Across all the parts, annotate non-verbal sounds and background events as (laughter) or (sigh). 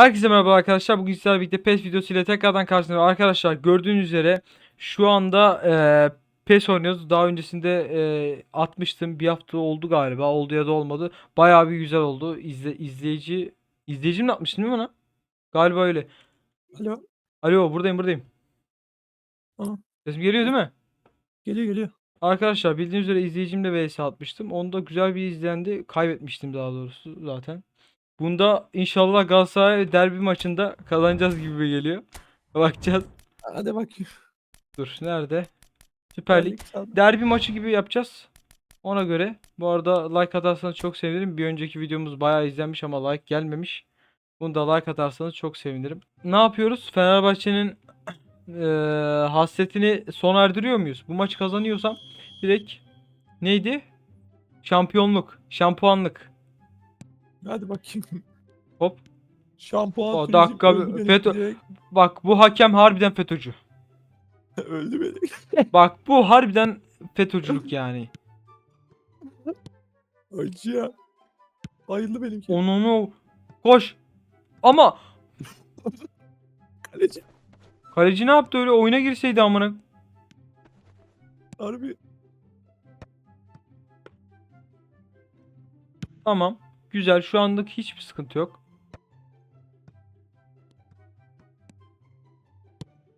Herkese merhaba arkadaşlar. Bugün sizlerle birlikte PES videosu ile tekrardan karşınızdayım. Arkadaşlar gördüğünüz üzere şu anda e, PES oynuyoruz. Daha öncesinde e, atmıştım. Bir hafta oldu galiba. Oldu ya da olmadı. Bayağı bir güzel oldu. İzle, izleyici izleyicim mi atmıştım değil mi ona? Galiba öyle. Alo. Alo buradayım buradayım. Tamam. Sesim geliyor değil mi? Geliyor geliyor. Arkadaşlar bildiğiniz üzere izleyicimle vs atmıştım. Onda güzel bir izlendi. Kaybetmiştim daha doğrusu zaten. Bunda inşallah Galatasaray derbi maçında kazanacağız gibi geliyor. Bakacağız. Hadi bakayım. Dur nerede? Süper Lig. Derbi maçı gibi yapacağız. Ona göre. Bu arada like atarsanız çok sevinirim. Bir önceki videomuz bayağı izlenmiş ama like gelmemiş. Bunu da like atarsanız çok sevinirim. Ne yapıyoruz? Fenerbahçe'nin eee hasretini sona erdiriyor muyuz? Bu maçı kazanıyorsam direkt neydi? Şampiyonluk, şampuanlık. Hadi bakayım. Hop. Şampuan O dakika FETÖ-. Bak bu hakem harbiden FETÖ'cü. (laughs) öldü beni. (laughs) Bak bu harbiden FETÖ'cülük yani. (laughs) Acı ya. Bayıldı benimki. Onu onu koş. Ama Kaleci. kaleci ne yaptı öyle oyuna girseydi amına. Harbi. Tamam. Güzel. Şu anlık hiçbir sıkıntı yok.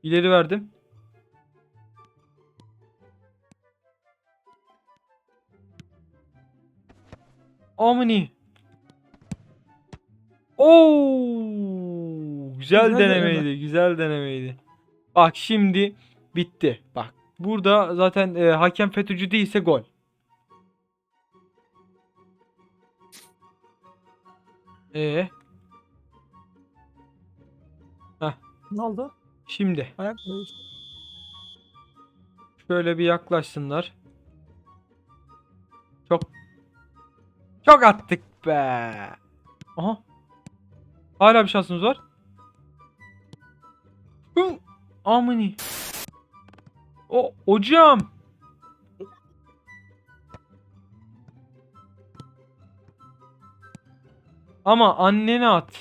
İleri verdim. Amini. Oo! Güzel Güzel denemeydi. deneme. Güzel denemeydi. Bak şimdi bitti. Bak burada zaten e, hakem FETÖ'cü değilse gol. Ee, Ne oldu? şimdi Ayak şöyle bir yaklaşsınlar. Çok çok attık be. Aha. Hala bir şansımız var. Hı, Amini. O hocam. Ama annene at.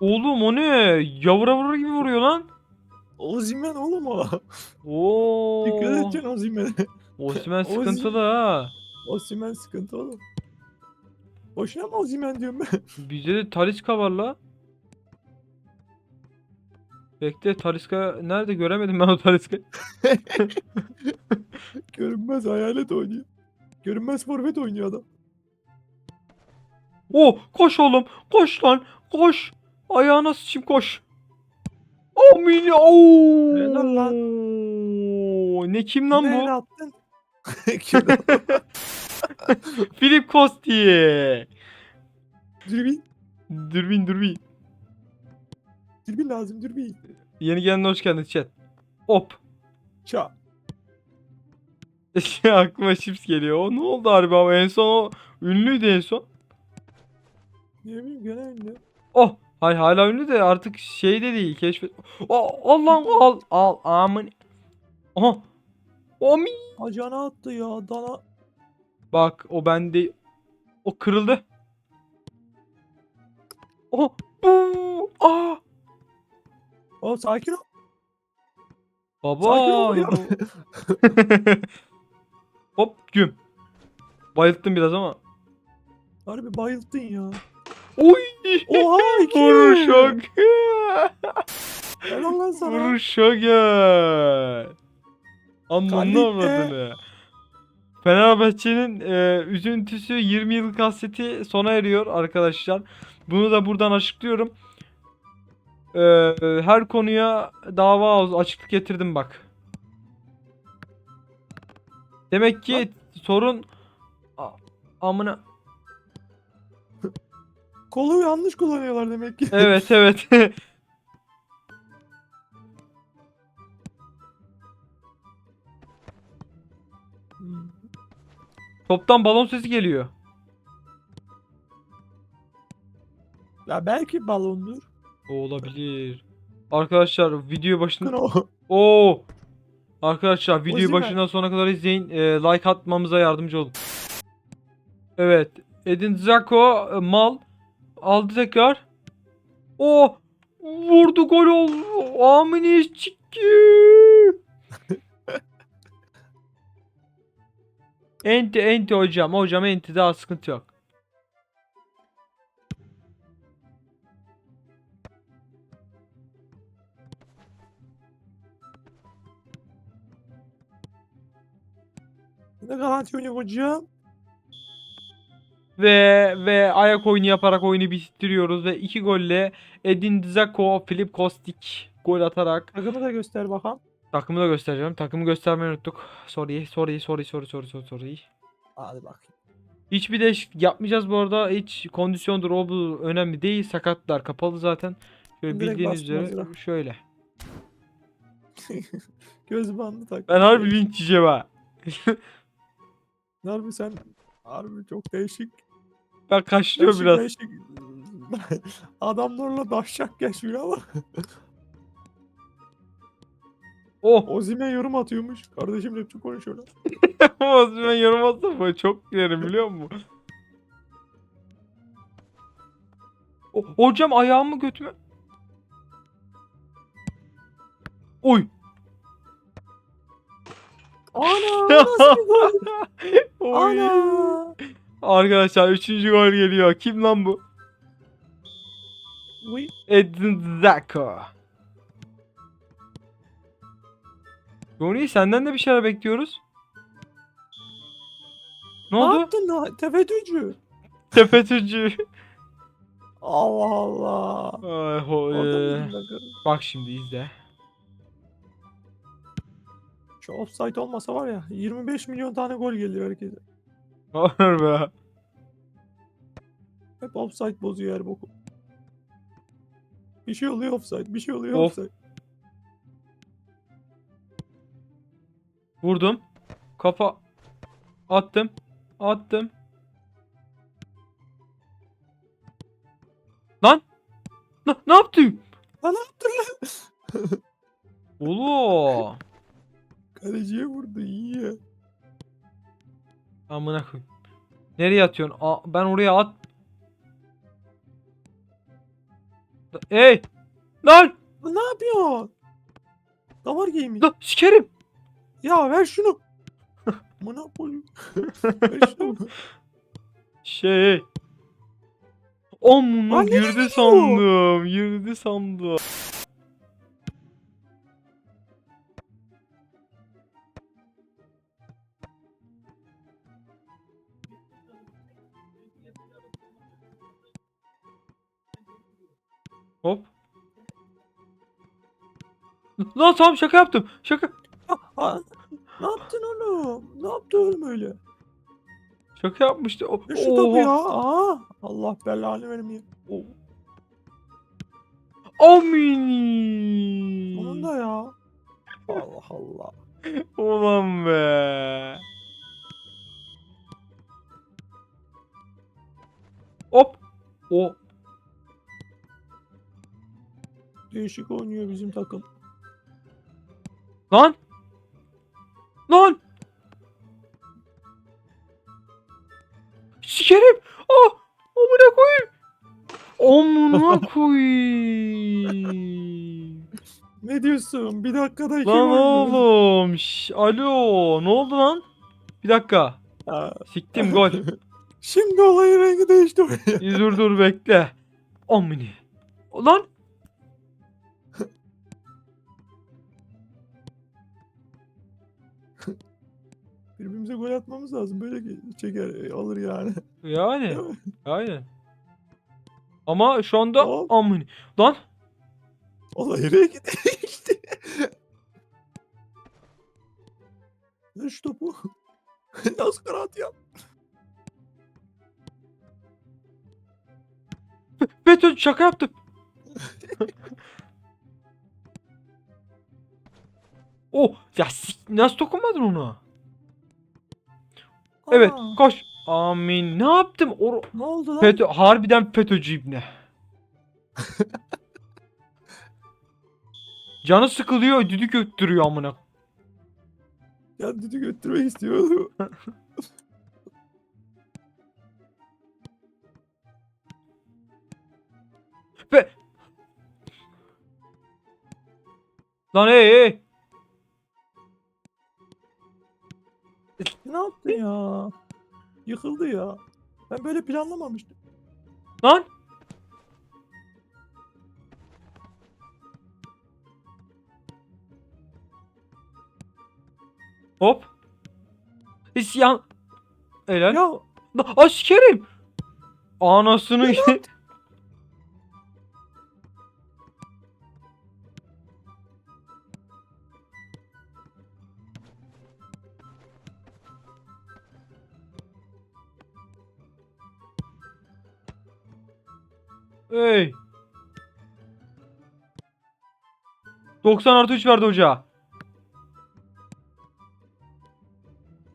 Oğlum o ne? Yavura vurur gibi vuruyor lan. Ozimen oğlum o. Oo. Dikkat edeceksin Ozimen'e. Osimhen Ozi- sıkıntılı ha. Ozimen sıkıntı oğlum. Boşuna mı Ozimen diyorum ben? Bizde de Talisca var la. Bekle Talisca nerede göremedim ben o Talisca. (laughs) Görünmez hayalet oynuyor. Görünmez forvet oynuyor adam. Oh koş oğlum koş lan koş. Ayağına sıçayım koş. Amin. Oo. Helal Ne kim lan bu? attın? (laughs) Kimden? (laughs) Filip Kostiye. dürbün. Dürbün dürbün. Dürbün lazım dürbün. Yeni gelenler hoş geldiniz chat. Hop. Ça. (laughs) Aklıma chips geliyor. O ne oldu harbi ama en son o ünlüydü en son. Ne bileyim gene ünlü. Oh. Hay hala ünlü de artık şey de değil keşfet. Oh Allah'ım al al amin. Aha. Amin. Acana attı ya dana. Bak o bende. O kırıldı. Oh. Bu. Aa. O sakin ol. Baba. Sakin ol ya. (laughs) Hop güm. Bayılttım biraz ama. Harbi bayılttın ya. Oy. Oha (laughs) iki. Vuruşa Helal lan sana. Vuruşa gel. Anlamını Kalite. avradını. Fenerbahçe'nin e, üzüntüsü 20 yıllık hasreti sona eriyor arkadaşlar. Bunu da buradan açıklıyorum. E, her konuya dava açıklık getirdim bak. Demek ki sorun A- amına (laughs) Kolu yanlış kullanıyorlar demek ki. evet (laughs) evet. Toptan balon sesi geliyor. Ya belki balondur. O olabilir. Arkadaşlar video başında o. Oo. Arkadaşlar videoyu başından sona kadar izleyin. Ee, like atmamıza yardımcı olun. Evet. Edin Dzeko e, mal aldı tekrar. O vurdu gol oldu. Amini çıktı. (laughs) enti enti hocam. Hocam enti daha sıkıntı yok. Ne garanti oynuyor hocam? Ve ve ayak oyunu yaparak oyunu bitiriyoruz ve iki golle Edin Dzeko, Filip Kostic gol atarak Takımı da göster bakalım. takımı da göstereceğim. Takımı göstermeyi unuttuk. Sorry, sorry, sorry, sorry, sorry, sorry, sorry. Hadi bakayım. Hiçbir değişiklik yapmayacağız bu arada. Hiç kondisyondur o bu önemli değil. Sakatlar kapalı zaten. Şöyle Direkt bildiğiniz üzere hazıra. şöyle. (laughs) Göz bandı tak. Ben harbi linç yiyeceğim ha. (laughs) Harbi sen harbi çok değişik. Ben kaçlıyorum Değişik biraz. değişik. (laughs) Adamlarla daşşak geçmiyor ama. Oh! Ozimen yorum atıyormuş. Kardeşim rapçi konuşuyor lan. (laughs) Osman yorum atsam böyle çok gülerim biliyor musun? O, hocam ayağımı götüme... Oy! Ana (laughs) nasıl bir gol? Oy! Ana. Arkadaşlar 3. gol geliyor. Kim lan bu? Uy. Edin Dzeko. Johnny senden de bir şeyler bekliyoruz. Ne Ne oldu? yaptın lan? Tefetücü. Tepetücü. Allah Allah. Ay, ho, bak şimdi izle. Şu offside olmasa var ya 25 milyon tane gol geliyor herkese. Var be. Hep offside bozuyor her boku. Bir şey oluyor offside, bir şey oluyor Of. offside. Vurdum. Kafa attım. Attım. Lan! Ne, ne yaptın? Lan ne yaptın lan? (laughs) Oğlum. Kaleciye vurdu iyi ya. Amına koyayım. Nereye atıyorsun? Aa, ben oraya at. Ey! Lan! Ne yapıyorsun? Davar gaming. Lan sikerim. Ya ver şunu. (laughs) Monopoly. ver (laughs) şunu. Şey. Amına girdi sandım. Girdi sandım. Lan tamam şaka yaptım. Şaka. Ne yaptın oğlum? Ne yaptı oğlum öyle? Şaka yapmıştı. O, şu topu ya. Aa, Allah belanı vermiyor. Amini. Onun da ya. Allah Allah. Ulan be. Hop. O. Değişik oynuyor bizim takım. Lan. Lan. Sikerim. Ah. Amına koyayım. Amına (laughs) koyayım. Ne diyorsun? Bir dakikada iki lan gol oğlum. Şş, alo. Ne oldu lan? Bir dakika. Siktim gol. (laughs) Şimdi olayın rengi değişti. Dur dur bekle. Amini. Lan. Birbirimize gol atmamız lazım. Böyle çeker e, alır yani. (laughs) Yani. Aynen. Ama şu anda Hop. amini. Lan. Olayın rengi değişti. Ver şu topu. (laughs) Nasıl karat ya? Beton şaka yaptım. (laughs) oh ya nasıl dokunmadın ona? Evet Aa, koş. Amin. Ne yaptım? O Ne oldu lan? FETÖ harbiden FETÖ'cü ibne. (laughs) Canı sıkılıyor, düdük öttürüyor amına. Kendini götürmek istiyordu. Ve... (laughs) Lan hey hey. Ne yaptın ya? Yıkıldı ya. Ben böyle planlamamıştım. Lan. Hop. İsyan. Helal. Ya Askerim. Anasını Hey. 90 artı 3 verdi hoca.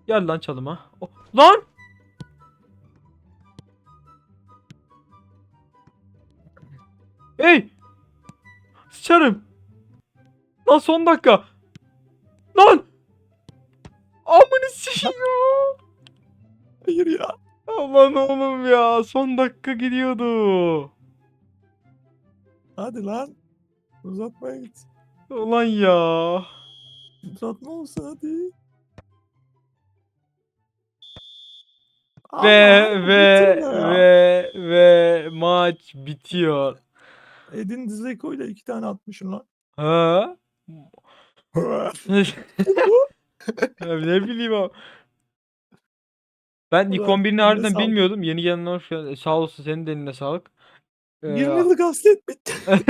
Gel lan çalıma. Oh, Lan! Hey! Sıçarım. Lan son dakika. Lan! Amını sikeyim hayır ya. Aman oğlum ya. Son dakika gidiyordu. Hadi lan. Uzatmaya git. Ulan ya. Uzatma olsun hadi. Ve Ama ve bitir ya. ve ve maç bitiyor. Edin Dzeko ile iki tane atmışsın lan. Ha? Ya ne bileyim abi. Ben Ulan, Nikon 1'ini eline harbiden sağlık. bilmiyordum. Yeni gelenler hoş geldin. Sağ olsun senin de eline sağlık. Ee, 20 yıllık hasret bitti. (laughs)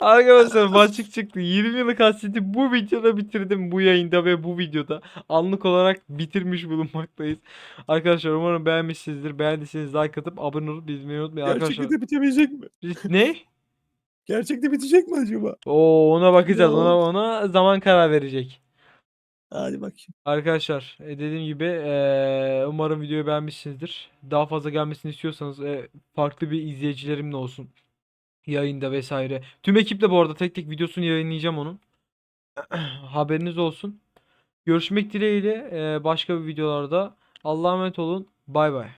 Arkadaşlar maçık çıktı. 20 yıllık hasreti bu videoda bitirdim. Bu yayında ve bu videoda. Anlık olarak bitirmiş bulunmaktayız. Arkadaşlar umarım beğenmişsinizdir. Beğendiyseniz like atıp abone olup izlemeyi unutmayın arkadaşlar. De bitebilecek mi? Ne? Gerçekte bitecek mi acaba? Oo ona bakacağız. Ona ona zaman karar verecek. Hadi bakayım. Arkadaşlar e, dediğim gibi e, umarım videoyu beğenmişsinizdir. Daha fazla gelmesini istiyorsanız e, farklı bir izleyicilerimle olsun. Yayında vesaire. Tüm ekiple bu arada tek tek videosunu yayınlayacağım onun. (clears throat) Haberiniz olsun. Görüşmek dileğiyle e, başka bir videolarda. Allah'a emanet olun. Bay bay.